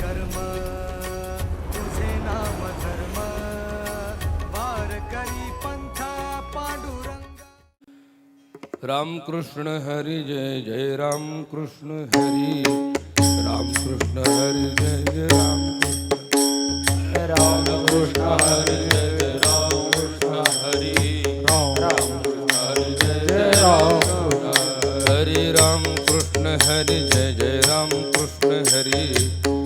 कर्म तुझे नाम धर्म वारकरी पंथ पांडुरंग. रामकृष्ण हरी जय जय रामकृष्ण हरी. रामकृष्ण जय जय रामकृष्ण. रामकृष्ण हरी जय जय रामकृष्ण हरी. जय जय राम हरी. हरि जय जय रामकृष्ण हरी.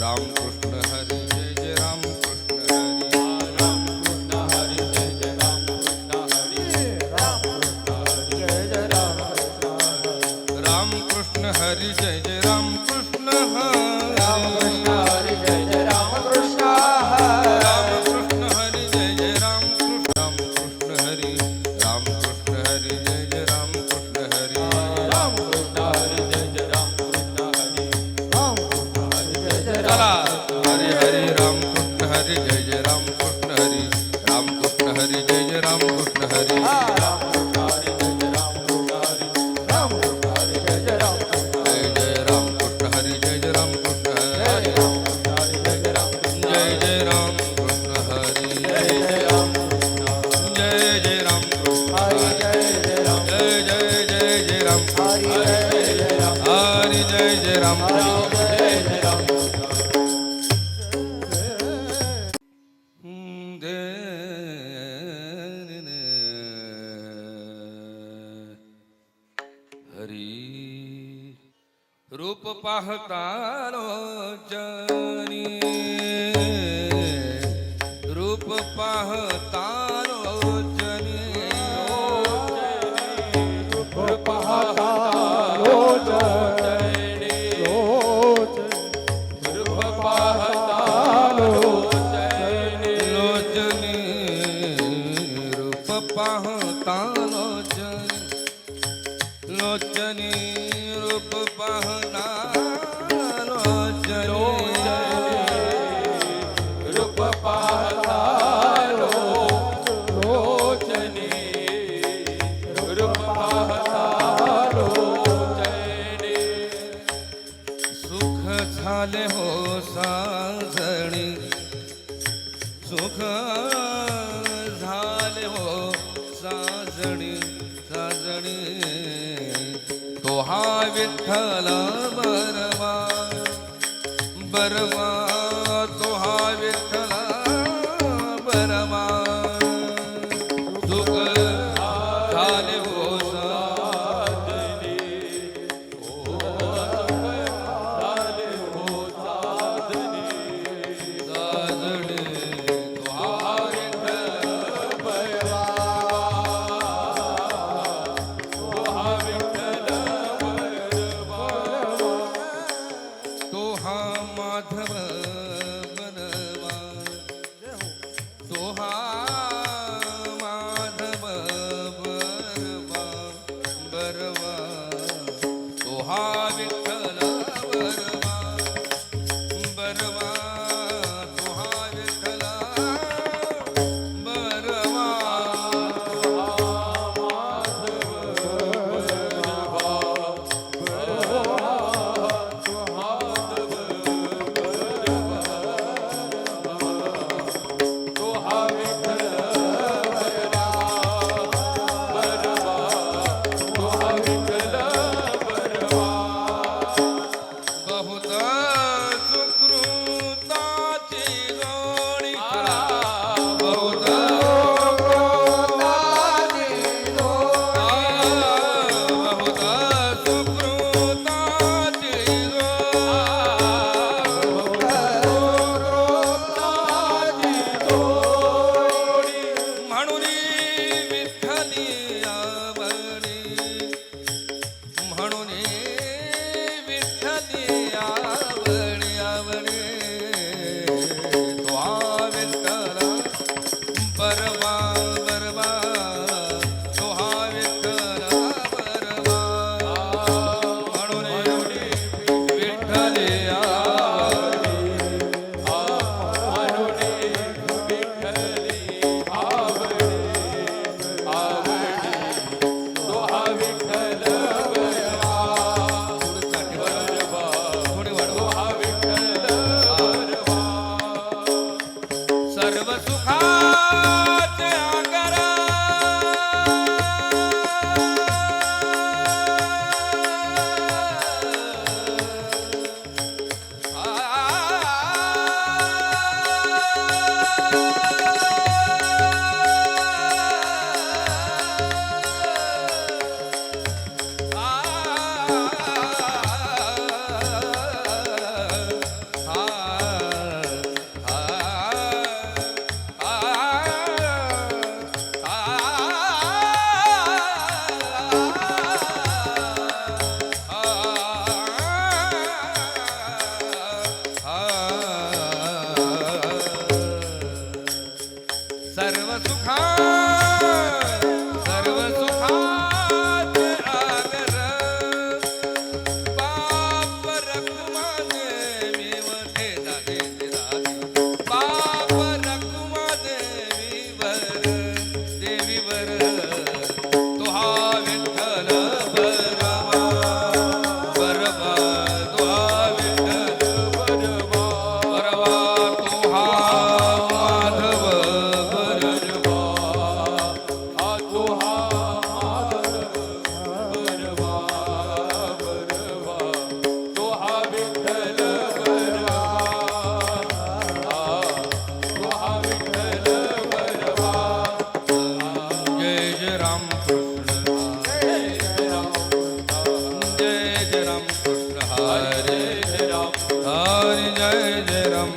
રામકૃષ્ણ હરે Hare હરે જય જય રામ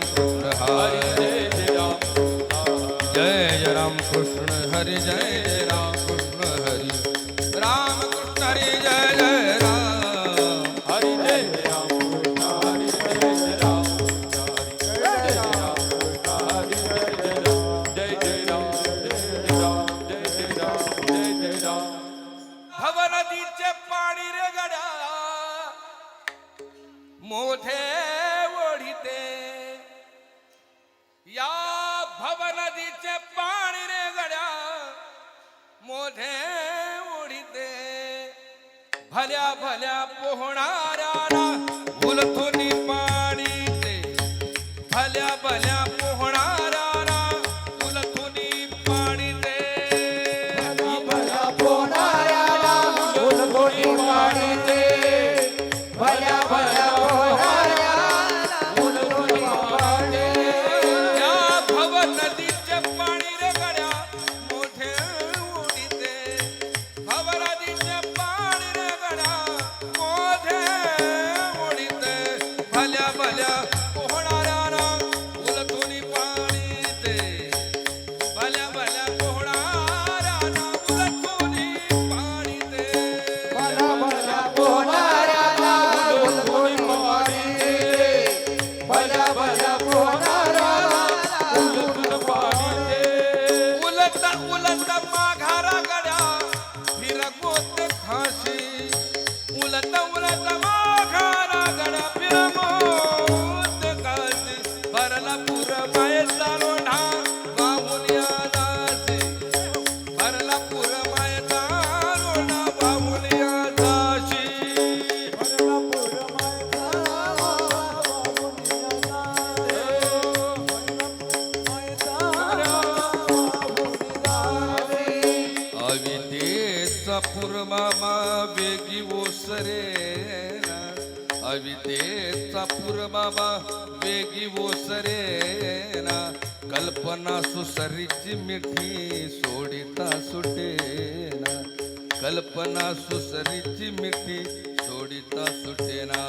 कल्पना सुसरीची मिठी सोडिता सुटेना. कल्पना सुसरीची मिठी सोडिता सुटेना.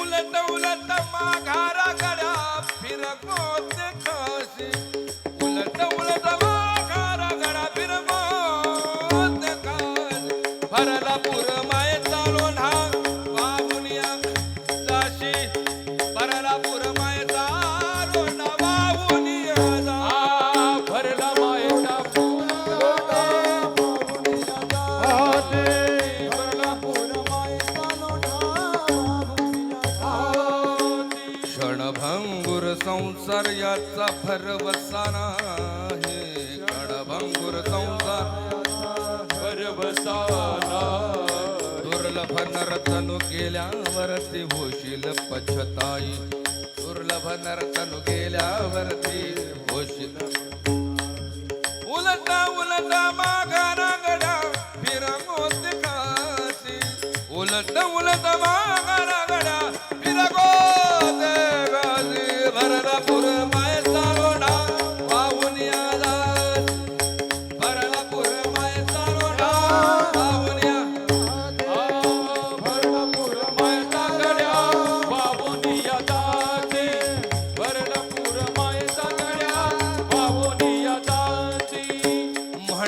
उलट उलट माघारा गड्या फिरकोच काशी उलट उलट मा आहे. कडभंगुर संसार बरबसाला दुर्लभ नर्तनु केल्यावरती होशील पछताई. दुर्लभ नर्तनु केल्यावरती होशील. उलटा उलटा मागा रांगडा फिरंगोत कासी उलट उलट मागा रांगडा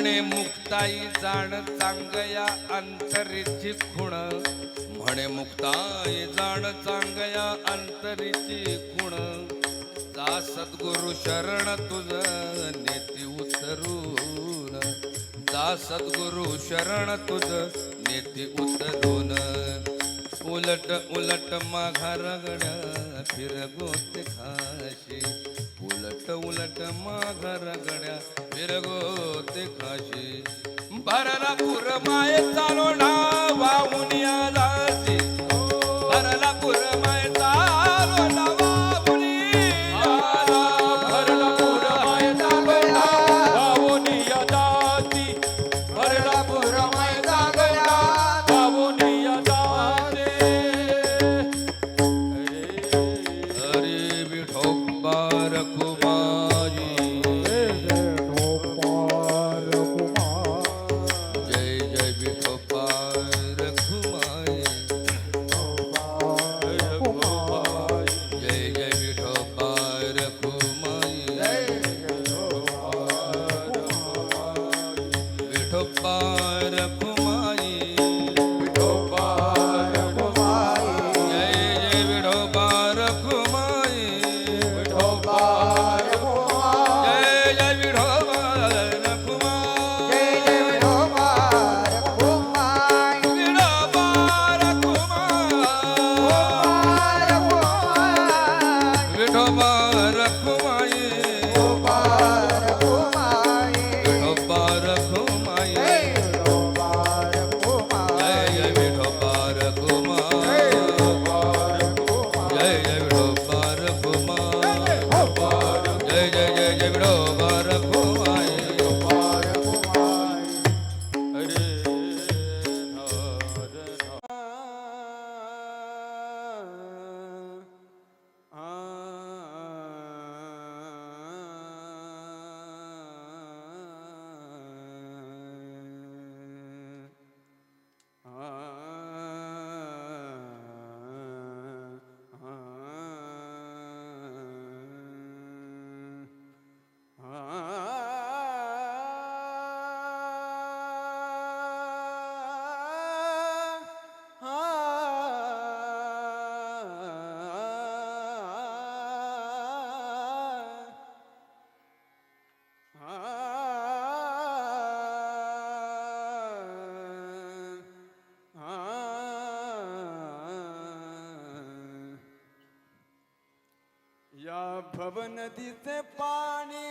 म्हणे मुक्ताई जाण चांगया अंतरीची खुण. म्हणे मुक्ताई जाण चांगया अंतरीची खुण. जा सद्गुरु शरण तुझ नेती उतरून. जा सद्गुरु शरण तुझ नेती उतरून. उलट उलट माघा रगड फिरगोत खाशी. उलट उलट माघा रगड फिरगोत खाशी. भरला पुर माये चालो ना वाहून आला भवनदीचे पाणी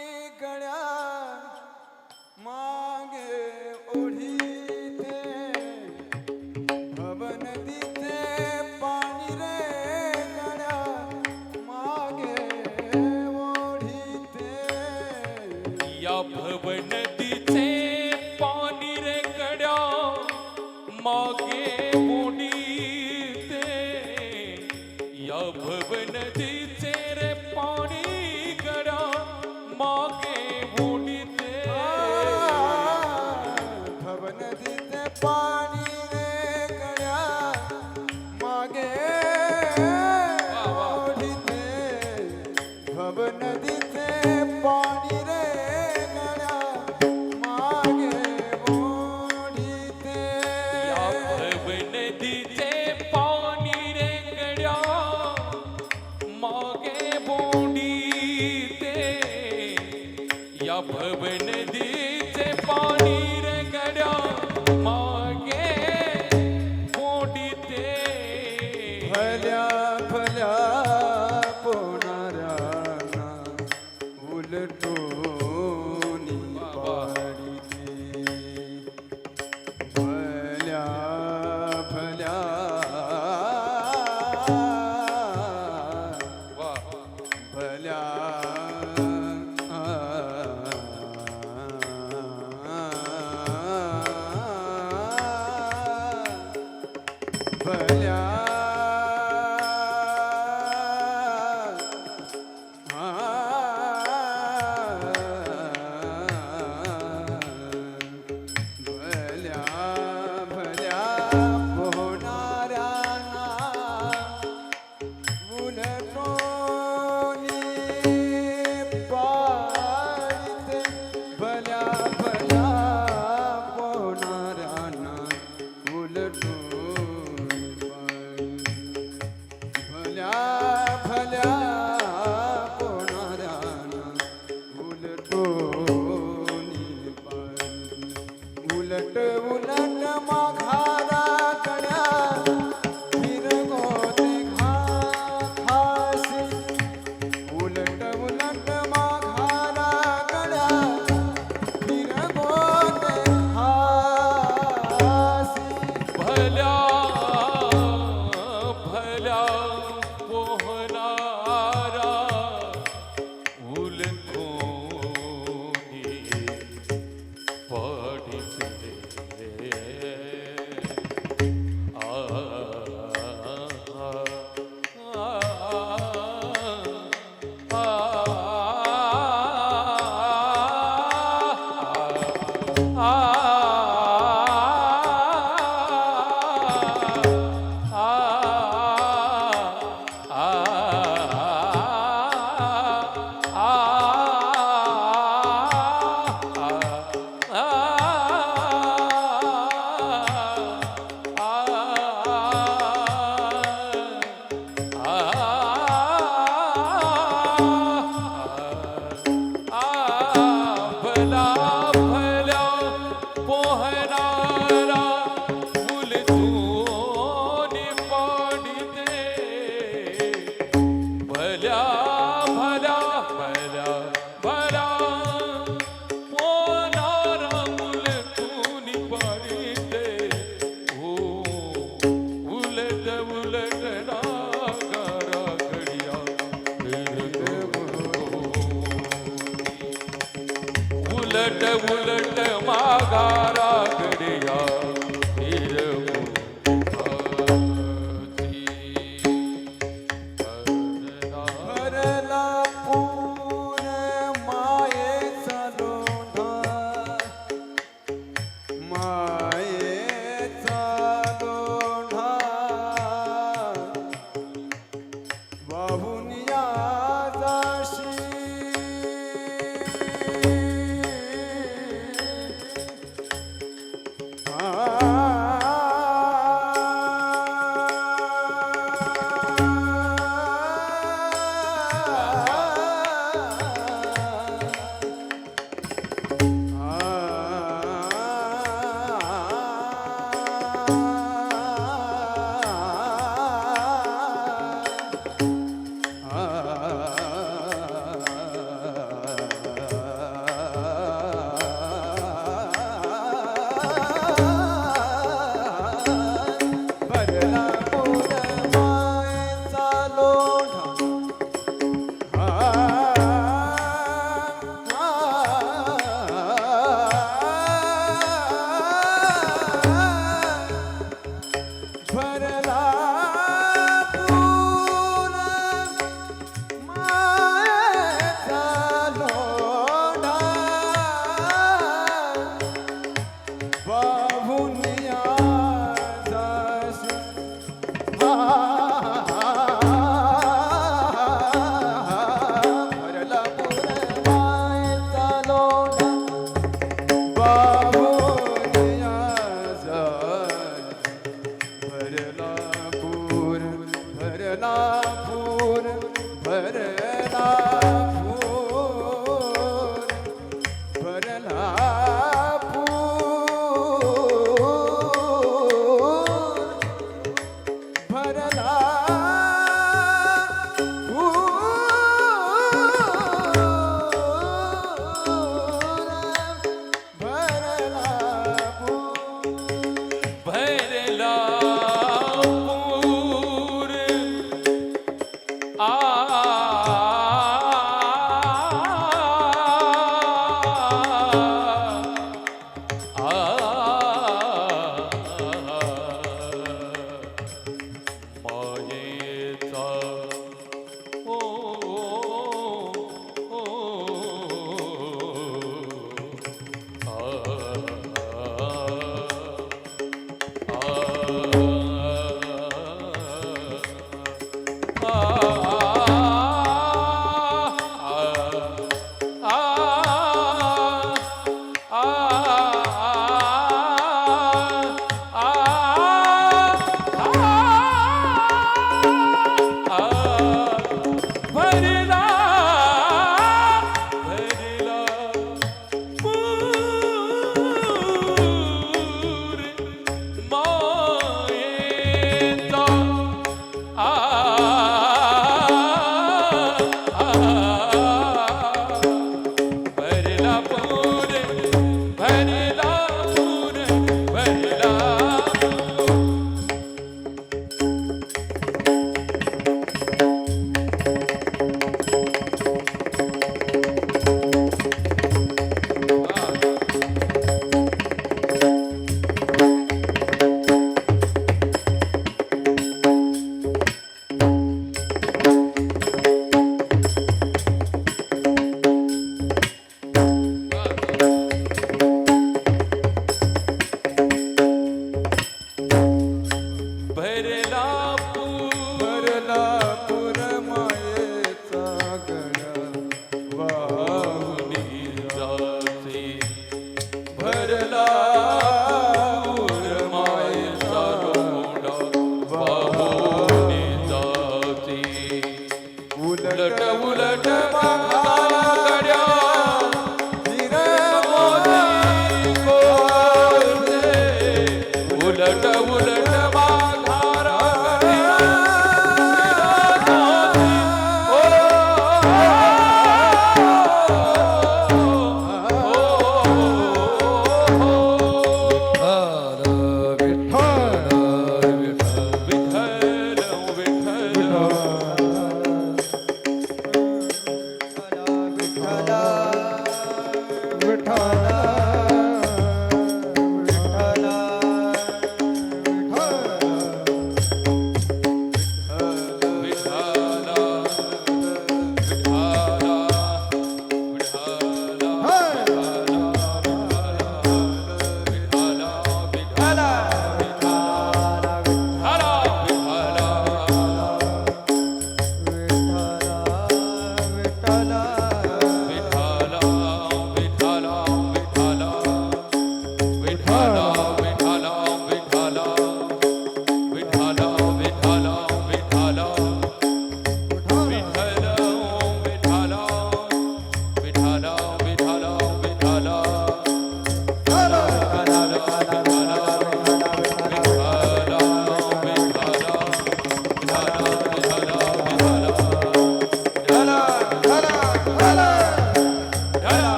उलट उलट माघारा घडिया